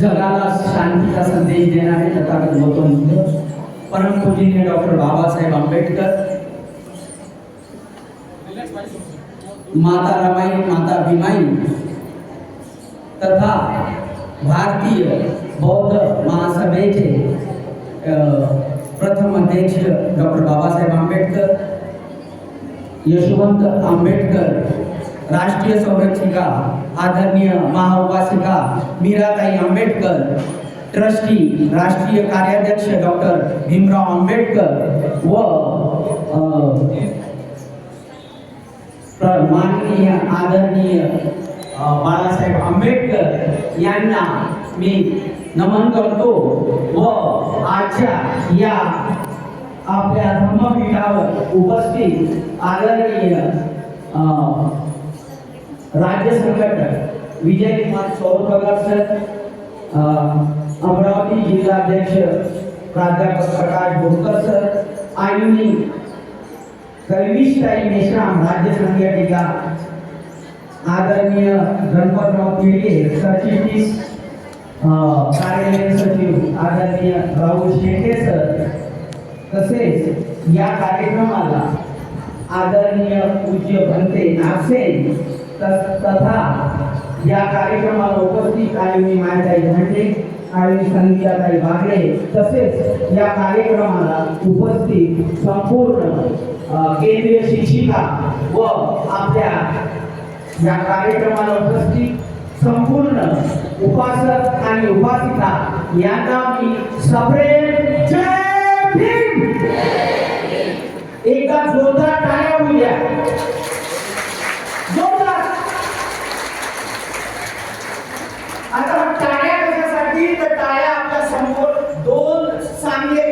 जगाला शांति का संदेश देणारे तथागत गौतम बुद्ध परमपूजनीय डॉक्टर बाबा साहेब आंबेडकर माता रमाई, माता भीमाई, तथा भारतीय बौद्ध महासभेचे प्रथम अध्यक्ष डॉक्टर बाबासाहेब आंबेडकर यशवंत आंबेडकर राष्ट्रीय संरक्षिका, आदरणीय महाउपासिका मीराताई आंबेडकर, ट्रस्टी राष्ट्रीय कार्याध्यक्ष डॉक्टर भीमराव आंबेडकर व माननीय, आदरणीय बाळासाहेब आंबेडकर यांना मी नमन करतो व आजच्या या आपल्या धर्मपीठावर उपस्थित आदरणीय राज्य संघटक विजय कुमार सौरभगर सर अमरावती जिल्हाध्यक्ष प्राध्यापक प्रकाश बोरकर सर आयुनी कर्विष्टाई मेश्राम राज्य संघटिका आदरणीय गणपतराव तिडके सरचिटणीस अ, कार्यालय सचिव आदरणीय राहुल शेटे सर तसेच या कार्यक्रमाला आदरणीय पूज्य भंते नागसेन तथा या कार्यक्रमाला उपस्थित आयुनी मायाताई भंटे आणि संगीताताई बागडे तसेच या कार्यक्रमाला उपस्थित संपूर्ण केंद्रीय शिक्षिका व आपल्या या कार्यक्रमाला उपस्थित संपूर्ण उपासक आणि उपासिका यांना मी सप्रेम जय भीम! जोरदार टाळ्या होऊया आता टाळ्या कशासाठी तर टाळ्या आपल्या समोर दोन चांगले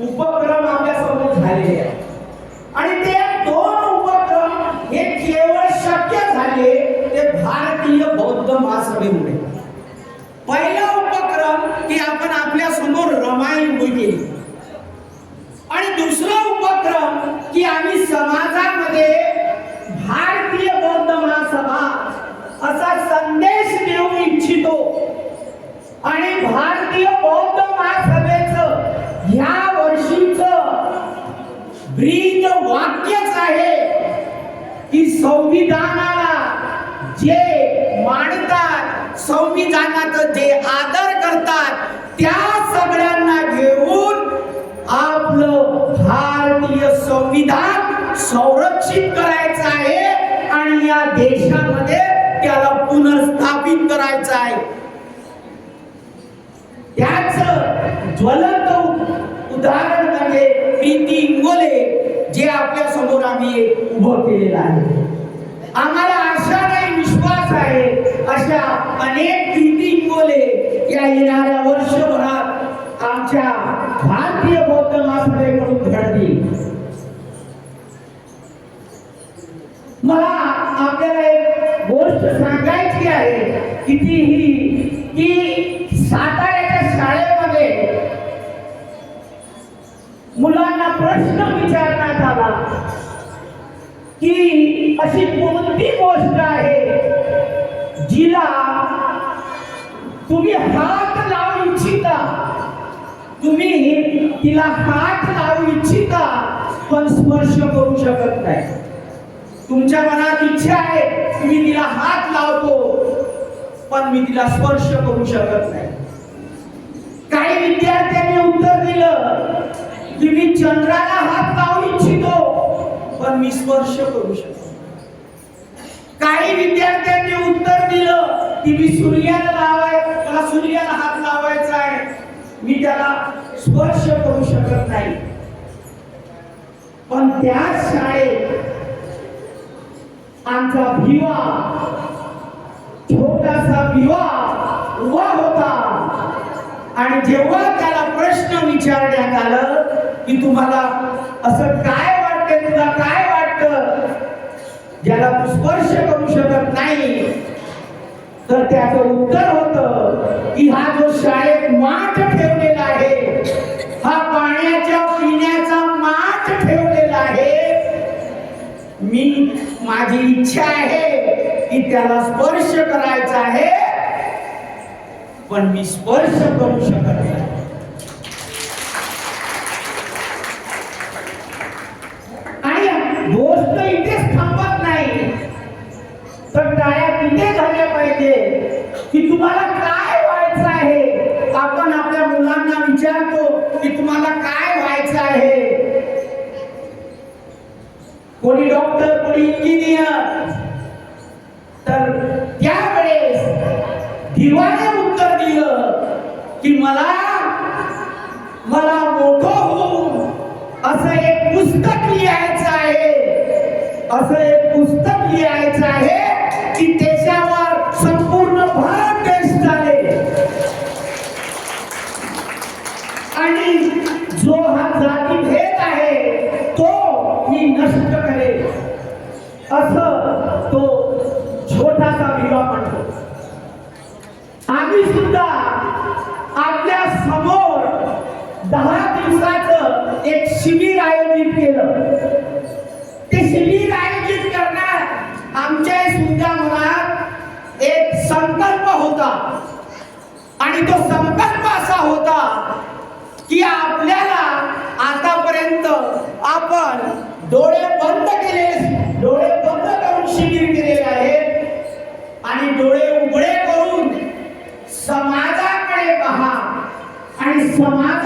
उपक्रम आपल्यासमोर झालेले आहेत. आणि ते दोन उपक्रम हे केवळ शक्य झाले ते भारतीय बौद्ध महासभेमुळे. पहिला उपक्रम की आपण आपल्यासमोर रमायण उभी केली. आणि दुसरा उपक्रम की आम्ही समाजामध्ये भारतीय बौद्ध महासभा असा संदेश देऊ इच्छितो. आणि भारत संविधानाला जे मानतात संविधानाचं जे आदर करतात त्या सगळ्यांना घेऊन आपलं भारतीय संविधान संरक्षित करायचं आहे आणि या देशामध्ये त्याला पुनर्स्थापित करायचं आहे. त्याच ज्वलंत उदाहरण म्हणजे प्रीती इंगोले. जे आपल्यासमोर आम्ही उभं केलेलं आहे. आम्हाला आशा नाही विश्वास आहे अशा अनेक प्रीती बोले या येणाऱ्या वर्षभरात आमच्या भारतीय बौद्ध महासभेकडून घडतील मला आपल्याला एक गोष्ट सांगायची आहे की ती ही की साताऱ्याच्या शाळेमध्ये मुलांना प्रश्न विचारण्यात आला. की अशी कोणती गोष्ट आहे जिला तुम्ही हात लावू इच्छिता? तुम्ही तिला हात लावू इच्छिता पण स्पर्श करू शकत नाही. तुमच्या मनात इच्छा आहे की मी तिला हात लावतो पण मी तिला स्पर्श करू शकत नाही. काही विद्यार्थ्यांनी उत्तर दिलं. की मी चंद्राला हात लावू इच्छितो पण मी स्पर्श करू शकतो. काही विद्यार्थ्यांनी उत्तर दिलं की मी सूर्याला लावाय मला सूर्याला हात लावायचा आहे. मी त्याला स्पर्श करू शकत नाही. पण त्याच शाळेत आमचा भिवा छोटासा भिवा उभा होता. आणि जेव्हा त्याला प्रश्न विचारण्यात आलं की तुम्हाला असं काय वाटतंय तुला काय वाटतं? ज्याला तू स्पर्श करू शकत नाही. तर त्याचं उत्तर होत की हा जो शाळेत माठ ठेवलेला आहे हा पाण्याच्या पिण्याचा माठ ठेवलेला आहे. मी माझी इच्छा आहे की त्याला स्पर्श करायचा आहे पण मी स्पर्श करू शकत नाही आणि गोष्ट इथेच थांबत नाही तर टाळ्या तिथे झाल्या पाहिजे की तुम्हाला काय व्हायचं आहे आपण आपल्या मुलांना विचारतो की तुम्हाला काय व्हायचं आहे? कोणी डॉक्टर कोणी इंजिनियर तर त्यावेळेस दिवाने उत्तर दिलं की मला मला मोठं होऊन असं एक पुस्तक लिहायचं आहे. असं एक पुस्तक लिहायचं आहे की त्याच्या संपूर्ण भारत देश चालेल आणि जो हा जातीभेद आहे तो मी नष्ट करेल असं तो छोटासा विवा म्हणतो तरी सुद्धा आपल्यासमोर दहा दिवसाचं एक शिबिर आयोजित केलं. ते शिबिर आयोजित करण्यात आमच्या सुद्धा मनात एक संकल्प होता. आणि तो संकल्प असा होता की आपल्याला आतापर्यंत आपण डोळे बंद केले डोळे बंद करून शिबिर केलेले आहेत. आणि डोळे आणि